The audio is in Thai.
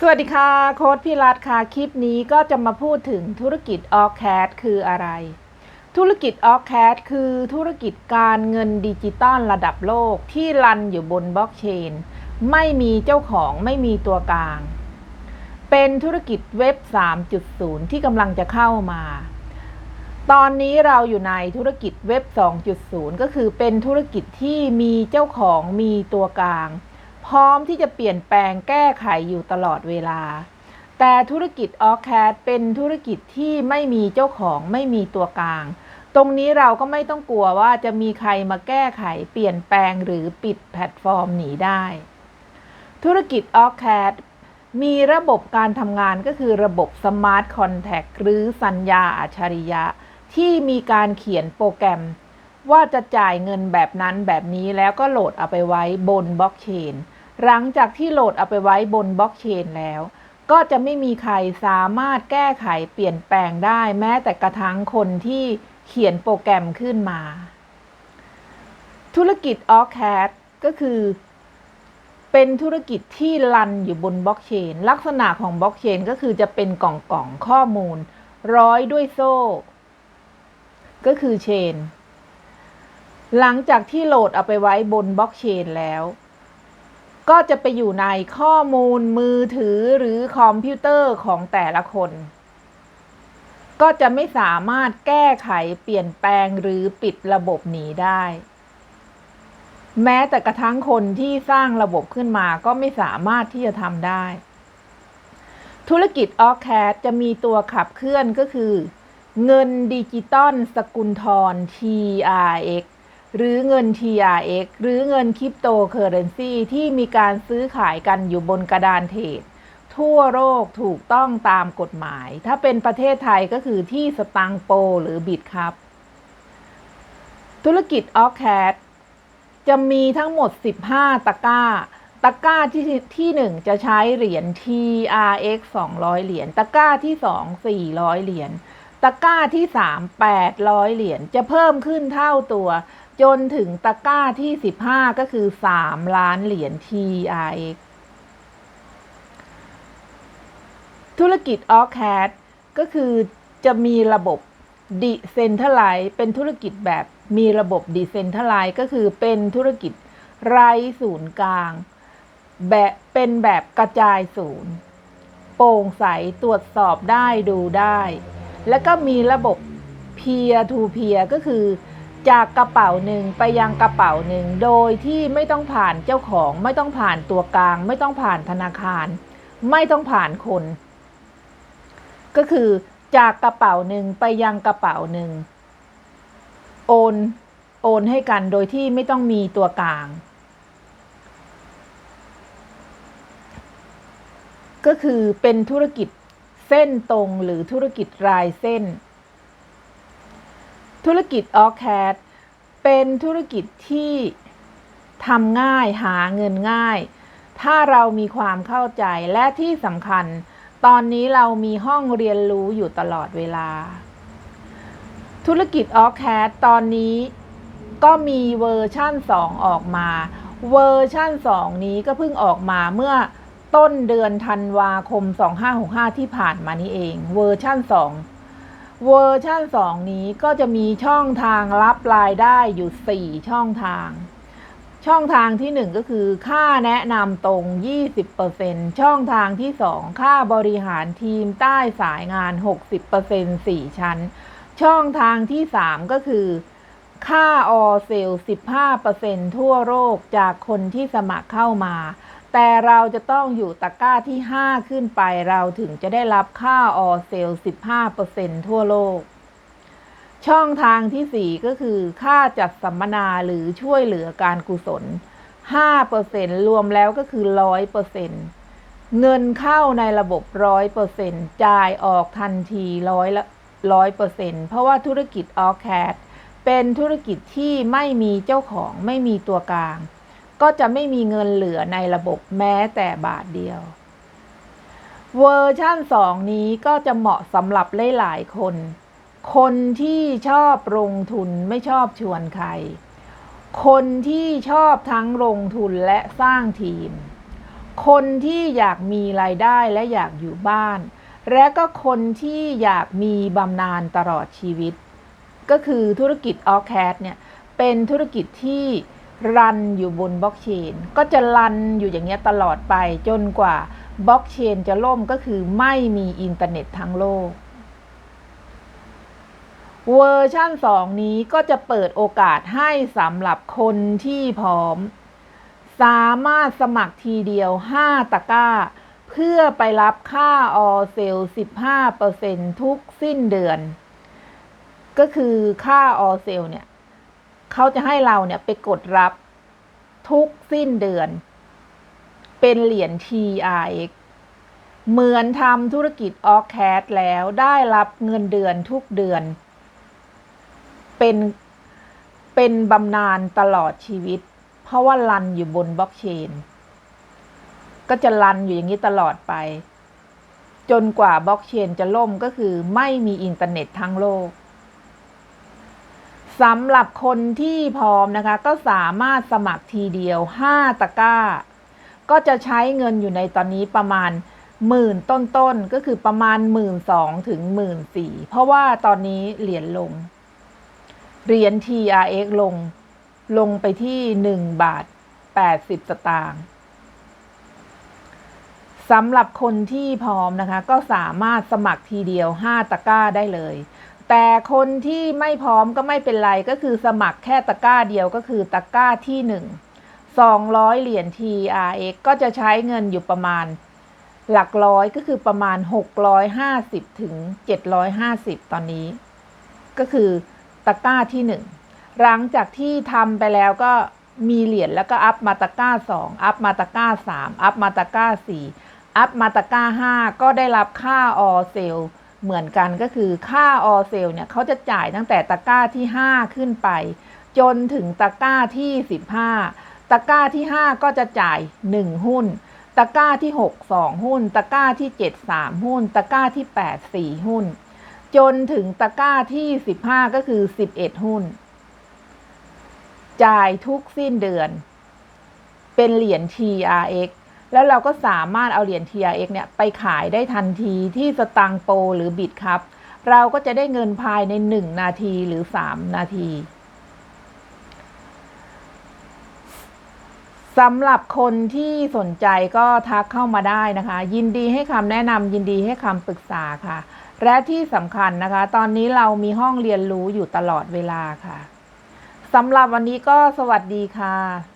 สวัสดีค่ะโค้ดพี่รัฐค่ะคลิปนี้ก็จะมาพูดถึงธุรกิจ o อ c a t คืออะไร ธุรกิจ o อ c a t คือธุรกิจการเงินดิจิตอลระดับโลกที่รันอยู่บนบล็อกเชน ไม่มีเจ้าของไม่มีตัวกลาง เป็นธุรกิจเว็บ 3.0 ที่กำลังจะเข้ามา ตอนนี้เราอยู่ในธุรกิจเว็บ 2.0 ก็คือเป็นธุรกิจที่มีเจ้าของมีตัวกลาง พร้อมที่จะเปลี่ยนแปลงแก้ไขอยู่ตลอดเวลา แต่ธุรกิจ o อ c a t เป็นธุรกิจที่ไม่มีเจ้าของไม่มีตัวกลาง ตรงนี้เราก็ไม่ต้องกลัวว่าจะมีใครมาแก้ไข เปลี่ยนแปลงหรือปิดแพลตฟอร์มหนีได้ ธุรกิจ o อ c a t มีระบบการทำงานก็คือระบบ Smart Contact หรือสัญญาอัจฉริยะ ที่มีการเขียนโปรแกรม ว่าจะจ่ายเงินแบบนั้นแบบนี้แล้วก็โหลดเอาไปไว้บนบล็อกเชน หลังจากที่โหลดเอาไปไว้บนบล็อกเชนแล้ว ก็จะไม่มีใครสามารถแก้ไขเปลี่ยนแปลงได้แม้แต่กระทั่งคนที่เขียนโปรแกรมขึ้นมา ธุรกิจ o อ c a t ก็คือ เป็นธุรกิจที่รันอยู่บนบล็อกเชน ลักษณะของบล็อกเชนก็คือจะเป็นกล่องกล่องข้อมูล ร้อยด้วยโซ่ ก็คือเชน หลังจากที่โหลดเอาไปไว้บนบล็อกเชนแล้ว ก็จะไปอยู่ในข้อมูลมือถือหรือคอมพิวเตอร์ของแต่ละคน ก็จะไม่สามารถแก้ไขเปลี่ยนแปลงหรือปิดระบบหนีได้ แม้แต่กระทั่งคนที่สร้างระบบขึ้นมาก็ไม่สามารถที่จะทำได้ ธุรกิจ o อ c a t จะมีตัวขับเคลื่อนก็คือ เงินดิจิตอลสกุลทร TRX หรือเงิน TRX หรือเงินคริปโตเคอเรนซีที่มีการซื้อขายกันอยู่บนกระดานเทรดทั่วโลกถูกต้องตามกฎหมาย ถ้าเป็นประเทศไทยก็คือที่สตังโปหรือบิตครับ ธุรกิจ o อ c a t จะมีทั้งหมด 15 ตะกร้า ตะกร้าที่ที่ 1 จะใช้เหรียญ TRX 200 เหรียญ ตะกร้าที่ 2 400 เหรียญ ตะกร้าที่ 3 800 เหรียญ จะเพิ่มขึ้นเท่าตัว จนถึงตะกร้าที่15ก็คือ3ล้านเหรียญ TRX ธุรกิจ o อ c a t ก็คือจะมีระบบ Decentralize เป็นธุรกิจแบบมีระบบ Decentralize ก็คือเป็นธุรกิจไร้ศูนย์กลาง แบบเป็นแบบกระจายศูนย์ โปร่งใสตรวจสอบได้ดูได้ แล้วก็มีระบบ peer to peer ก็คือ จากกระเป๋าหนึ่งไปยังกระเป๋าหนึ่งโดยที่ไม่ต้องผ่านเจ้าของ ไม่ต้องผ่านตัวกลาง ไม่ต้องผ่านธนาคาร ไม่ต้องผ่านคน ก็คือจากกระเป๋าหนึ่งไปยังกระเป๋าหนึ่งโอนโอนให้กันโดยที่ไม่ต้องมีตัวกลาง ก็คือเป็นธุรกิจเส้นตรงหรือธุรกิจรายเส้น ธุรกิจ o อ c a t เป็นธุรกิจที่ทำง่ายหาเงินง่าย ถ้าเรามีความเข้าใจและที่สำคัญ ตอนนี้เรามีห้องเรียนรู้อยู่ตลอดเวลา ธุรกิจ o อ c a t ตอนนี้ก็มีเวอร์ชั่น 2 ออกมา เวอร์ชั่น 2 นี้ก็เพิ่งออกมาเมื่อต้นเดือนธันวาคม 2565 ที่ผ่านมานี้เอง เวอร์ชั่น 2 เวอร์ชั่น 2 นี้ก็จะมีช่องทางรับรายได้อยู่ 4 ช่องทาง ช่องทางที่ 1 ก็คือ ค่าแนะนำตรง 20%ช่องทางที่ 2 ค่าบริหารทีมใต้สายงาน 60% 4 ชั้น ช่องทางที่ 3 ก็คือ ค่าออเซล15%ทั่วโลกจากคนที่สมัครเข้ามา แต่เราจะต้องอยู่ตะกร้าที่ 5 ขึ้นไปเราถึงจะได้รับค่าออเซล15%ทั่วโลก ช่องทางที่ 4 ก็คือค่าจัดสัมมนาหรือช่วยเหลือการกุศล 5%รวมแล้วก็คือ 100%เงินเข้าในระบบ 100%จ่ายออกทันทีร้อยละ100%เซ็นเพราะว่าธุรกิจ o อ c a t เป็นธุรกิจที่ไม่มีเจ้าของไม่มีตัวกลาง ก็จะไม่มีเงินเหลือในระบบแม้แต่บาทเดียว เวอร์ชั่น 2 นี้ก็จะเหมาะสำหรับหลายๆคน คนที่ชอบลงทุนไม่ชอบชวนใคร คนที่ชอบทั้งลงทุนและสร้างทีม คนที่อยากมีรายได้และอยากอยู่บ้าน และก็คนที่อยากมีบำนาญตลอดชีวิต ก็คือธุรกิจออ c a d เนี่ยเป็นธุรกิจที่ รันอยู่บนบล็อกเชนก็จะรันอยู่อย่างเงี้ยตลอดไปจนกว่าบล็อกเชนจะล่มก็คือไม่มีอินเทอร์เน็ตทั้งโลก เวอร์ชั่น 2 นี้ก็จะเปิดโอกาสให้สำหรับคนที่พร้อม สามารถสมัครทีเดียว 5 ตะกร้า เพื่อไปรับค่าออเซล 15%ทุกสิ้นเดือน ก็คือค่าออเซลเนี่ย เขาจะให้เราเนี่ยไปกดรับทุกสิ้นเดือน เป็นเหรียญ TRX เหมือนทำธุรกิจออ c a d แล้วได้รับเงินเดือนทุกเดือน เป็นเป็นบำนาญตลอดชีวิต เพราะว่ารันอยู่บนบล็อกเชน ก็จะรันอยู่อย่างนี้ตลอดไป จนกว่าบล็อกเชนจะล่มก็คือไม่มีอินเทอร์เน็ตทั้งโลก สำหรับคนที่พร้อมนะคะ ก็สามารถสมัครทีเดียว 5 ตะกร้า ก็จะใช้เงินอยู่ในตอนนี้ประมาณหมื่นต้นๆก็คือประมาณหมื่นสองถึงหมื่นสี่เพราะว่าตอนนี้เหรียญลง เหรียญ TRX ลง ลงไปที่1บาท80สตางค์สำหรับคนที่พร้อมนะคะ ก็สามารถสมัครทีเดียว 5 ตะกร้าได้เลย แต่คนที่ไม่พร้อมก็ไม่เป็นไรก็คือสมัครแค่ตะกร้าเดียวก็คือตะกร้าที่1 200เหรียญ TRX ก็จะใช้เงินอยู่ประมาณ หลักร้อยก็คือประมาณ 650 ถึง 750 ตอนนี้ ก็คือตะกร้าที่1หลังจากที่ทำไปแล้วก็มีเหรียญแล้วก็อัพมาตะกร้า2อัพมาตะกร้า3อัพมาตะกร้า4อัพมาตะกร้า5ก็ได้รับค่าออเซล เหมือนกันก็คือค่าออเซลเนี่ยเขาจะจ่ายตั้งแต่ตะกร้าที่ 5 ขึ้นไป จนถึงตะกร้าที่ 15 ตะกร้าที่ 5 ก็จะจ่าย 1 หุ้น ตะกร้าที่ 6 2 หุ้น ตะกร้าที่ 7 3 หุ้น ตะกร้าที่ 8 4 หุ้น จนถึงตะกร้าที่ 15 ก็คือ 11 หุ้น จ่ายทุกสิ้นเดือน เป็นเหรียญ TRX แล้วเราก็สามารถเอาเหรียญ TRX เนี่ยไปขายได้ทันทีที่สตังโปหรือบิตครับ เราก็จะได้เงินภายใน 1 นาทีหรือ 3 นาทีสำหรับคนที่สนใจก็ทักเข้ามาได้นะคะ ยินดีให้คำแนะนำยินดีให้คำปรึกษาค่ะ และที่สำคัญนะคะ ตอนนี้เรามีห้องเรียนรู้อยู่ตลอดเวลาค่ะสำหรับวันนี้ก็สวัสดีค่ะ